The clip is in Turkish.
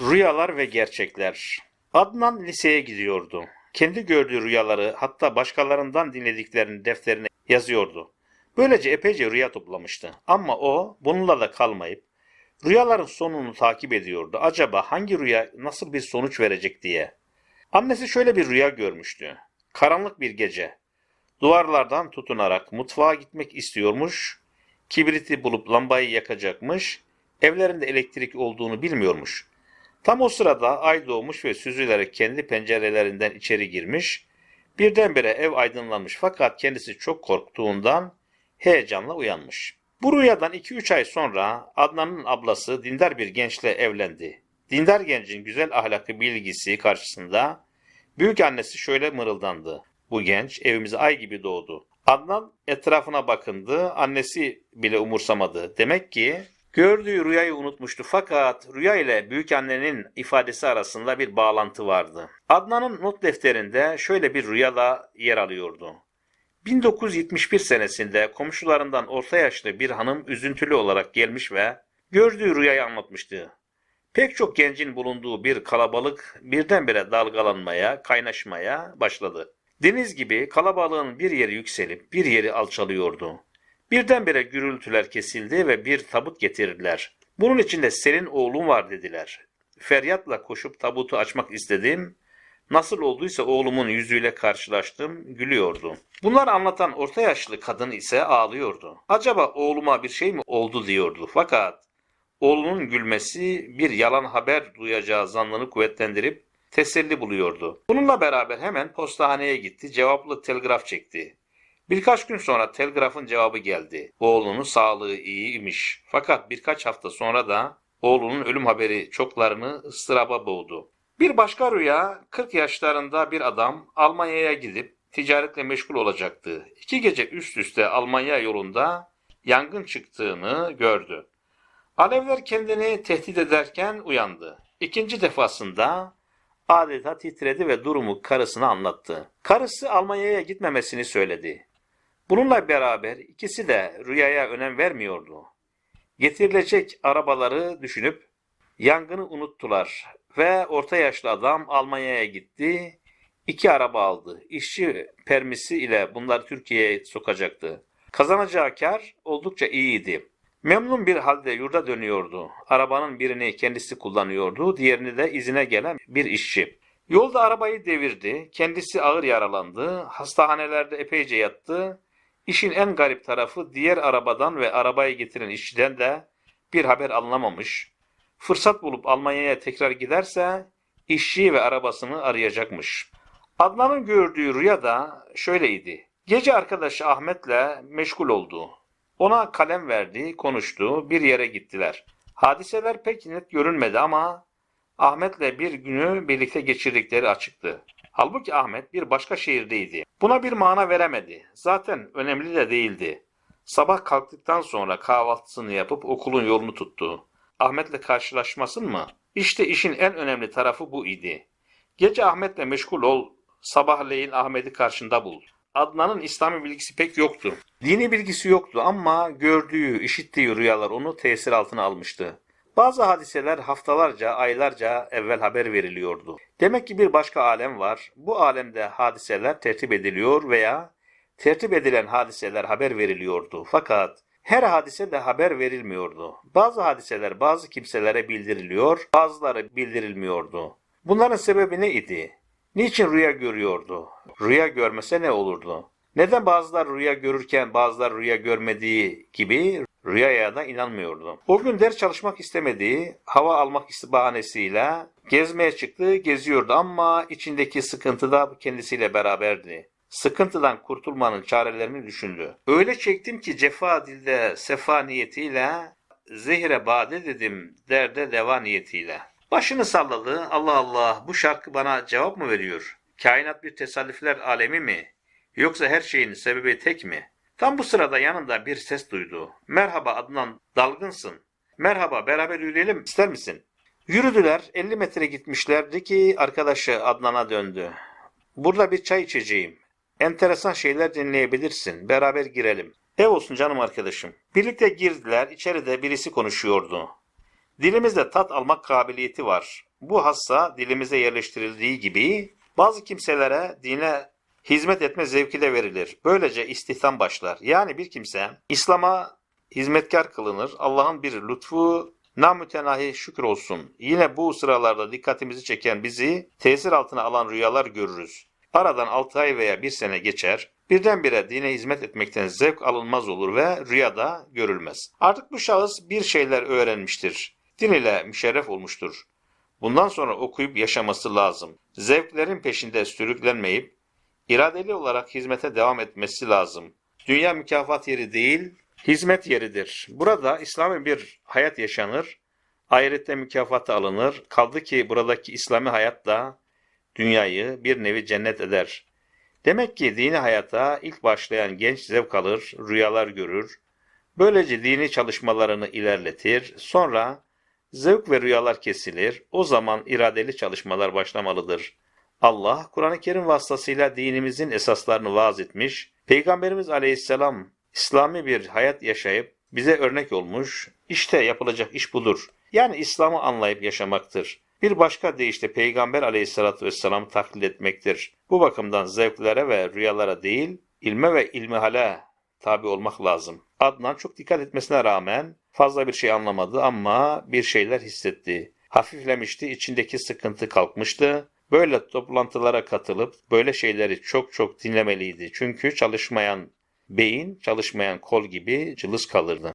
Rüyalar ve gerçekler. Adnan liseye gidiyordu. Kendi gördüğü rüyaları hatta başkalarından dinlediklerini defterine yazıyordu. Böylece epeyce rüya toplamıştı. Ama o bununla da kalmayıp rüyaların sonunu takip ediyordu. Acaba hangi rüya nasıl bir sonuç verecek diye. Annesi şöyle bir rüya görmüştü. Karanlık bir gece. Duvarlardan tutunarak mutfağa gitmek istiyormuş. Kibriti bulup lambayı yakacakmış. Evlerinde elektrik olduğunu bilmiyormuş. Tam o sırada ay doğmuş ve süzülerek kendi pencerelerinden içeri girmiş. Birdenbire ev aydınlanmış fakat kendisi çok korktuğundan heyecanla uyanmış. Bu rüyadan 2-3 ay sonra Adnan'ın ablası dindar bir gençle evlendi. Dindar gencin güzel ahlakı bilgisi karşısında büyük annesi şöyle mırıldandı. Bu genç evimize ay gibi doğdu. Adnan etrafına bakındı. Annesi bile umursamadı. Demek ki gördüğü rüyayı unutmuştu. Fakat rüya ile büyük annenin ifadesi arasında bir bağlantı vardı. Adnan'ın not defterinde şöyle bir rüyada yer alıyordu. 1971 senesinde komşularından orta yaşlı bir hanım üzüntülü olarak gelmiş ve gördüğü rüyayı anlatmıştı. Pek çok gencin bulunduğu bir kalabalık birdenbire dalgalanmaya, kaynaşmaya başladı. Deniz gibi kalabalığın bir yeri yükselip bir yeri alçalıyordu. Birdenbire gürültüler kesildi ve bir tabut getirdiler. Bunun içinde senin oğlun var dediler. Feryatla koşup tabutu açmak istedim. Nasıl olduysa oğlumun yüzüyle karşılaştım, gülüyordu. Bunları anlatan orta yaşlı kadın ise ağlıyordu. Acaba oğluma bir şey mi oldu diyordu. Fakat oğlunun gülmesi bir yalan haber duyacağı zannını kuvvetlendirip teselli buluyordu. Bununla beraber hemen postahaneye gitti, cevaplı telgraf çekti. Birkaç gün sonra telgrafın cevabı geldi. Oğlunun sağlığı iyiymiş. Fakat birkaç hafta sonra da oğlunun ölüm haberi çoklarını ıstıraba boğdu. Bir başka rüya 40 yaşlarında bir adam Almanya'ya gidip ticaretle meşgul olacaktı. İki gece üst üste Almanya yolunda yangın çıktığını gördü. Alevler kendini tehdit ederken uyandı. İkinci defasında adeta titredi ve durumu karısına anlattı. Karısı Almanya'ya gitmemesini söyledi. Bununla beraber ikisi de rüyaya önem vermiyordu. Getirilecek arabaları düşünüp yangını unuttular ve orta yaşlı adam Almanya'ya gitti. İki araba aldı. İşçi permisi ile bunları Türkiye'ye sokacaktı. Kazanacağı kar oldukça iyiydi. Memnun bir halde yurda dönüyordu. Arabanın birini kendisi kullanıyordu, diğerini de izine gelen bir işçi. Yolda arabayı devirdi, kendisi ağır yaralandı, hastanelerde epeyce yattı. İşin en garip tarafı diğer arabadan ve arabayı getiren işçiden de bir haber alınamamış. Fırsat bulup Almanya'ya tekrar giderse işçi ve arabasını arayacakmış. Adnan'ın gördüğü rüya da şöyleydi. Gece arkadaşı Ahmet'le meşgul oldu. Ona kalem verdi, konuştu, bir yere gittiler. Hadiseler pek net görünmedi ama Ahmet'le bir günü birlikte geçirdikleri açıktı. Halbuki Ahmet bir başka şehirdeydi. Buna bir mana veremedi. Zaten önemli de değildi. Sabah kalktıktan sonra kahvaltısını yapıp okulun yolunu tuttu. Ahmet'le karşılaşmasın mı? İşte işin en önemli tarafı bu idi. Gece Ahmet'le meşgul ol, sabahleyin Ahmet'i karşında bul. Adnan'ın İslami bilgisi pek yoktu. Dini bilgisi yoktu ama gördüğü, işittiği rüyalar onu tesir altına almıştı. Bazı hadiseler haftalarca, aylarca evvel haber veriliyordu. Demek ki bir başka alem var. Bu alemde hadiseler tertip ediliyor veya tertip edilen hadiseler haber veriliyordu. Fakat her hadise de haber verilmiyordu. Bazı hadiseler bazı kimselere bildiriliyor, bazıları bildirilmiyordu. Bunların sebebi ne idi? Niçin rüya görüyordu? Rüya görmese ne olurdu? Neden bazılar rüya görürken bazılar rüya görmediği gibi rüyaya da inanmıyordu? O gün ders çalışmak istemediği, hava almak bahanesiyle gezmeye çıktı, geziyordu ama içindeki sıkıntı da kendisiyle beraberdi. Sıkıntıdan kurtulmanın çarelerini düşündü. Öyle çektim ki cefa dilde sefa niyetiyle, zehre bade dedim derde deva niyetiyle. Başını salladı. Allah Allah bu şarkı bana cevap mı veriyor? Kainat bir tesadüfler alemi mi? Yoksa her şeyin sebebi tek mi? Tam bu sırada yanında bir ses duydu. Merhaba Adnan, dalgınsın. Merhaba, beraber yürüyelim ister misin? Yürüdüler, 50 metre gitmişlerdi ki arkadaşı Adnan'a döndü. Burada bir çay içeceğim. Enteresan şeyler dinleyebilirsin. Beraber girelim. Ev olsun canım arkadaşım. Birlikte girdiler. İçeride birisi konuşuyordu. Dilimizde tat almak kabiliyeti var. Bu hassa dilimize yerleştirildiği gibi bazı kimselere dine hizmet etme zevki de verilir. Böylece istihdam başlar. Yani bir kimse İslam'a hizmetkar kılınır. Allah'ın bir lütfu namütenahi şükür olsun. Yine bu sıralarda dikkatimizi çeken bizi tesir altına alan rüyalar görürüz. Aradan 6 ay veya 1 sene geçer. Birdenbire dine hizmet etmekten zevk alınmaz olur ve rüyada görülmez. Artık bu şahıs bir şeyler öğrenmiştir. Din ile müşerref olmuştur. Bundan sonra okuyup yaşaması lazım. Zevklerin peşinde sürüklenmeyip iradeli olarak hizmete devam etmesi lazım. Dünya mükafat yeri değil, hizmet yeridir. Burada İslami bir hayat yaşanır, ahirette mükafatı alınır. Kaldı ki buradaki İslami hayat da dünyayı bir nevi cennet eder. Demek ki dini hayata ilk başlayan genç zevk alır, rüyalar görür. Böylece dini çalışmalarını ilerletir. Sonra zevk ve rüyalar kesilir. O zaman iradeli çalışmalar başlamalıdır. Allah Kur'an-ı Kerim vasıtasıyla dinimizin esaslarını vaaz etmiş. Peygamberimiz Aleyhisselam İslami bir hayat yaşayıp bize örnek olmuş. İşte yapılacak iş budur. Yani İslam'ı anlayıp yaşamaktır. Bir başka deyişle Peygamber Aleyhisselatü vesselam taklit etmektir. Bu bakımdan zevklere ve rüyalara değil, ilme ve ilmihale tabi olmak lazım. Adnan çok dikkat etmesine rağmen fazla bir şey anlamadı ama bir şeyler hissetti. Hafiflemişti, içindeki sıkıntı kalkmıştı. Böyle toplantılara katılıp böyle şeyleri çok çok dinlemeliydi. Çünkü çalışmayan beyin çalışmayan kol gibi cılız kalırdı.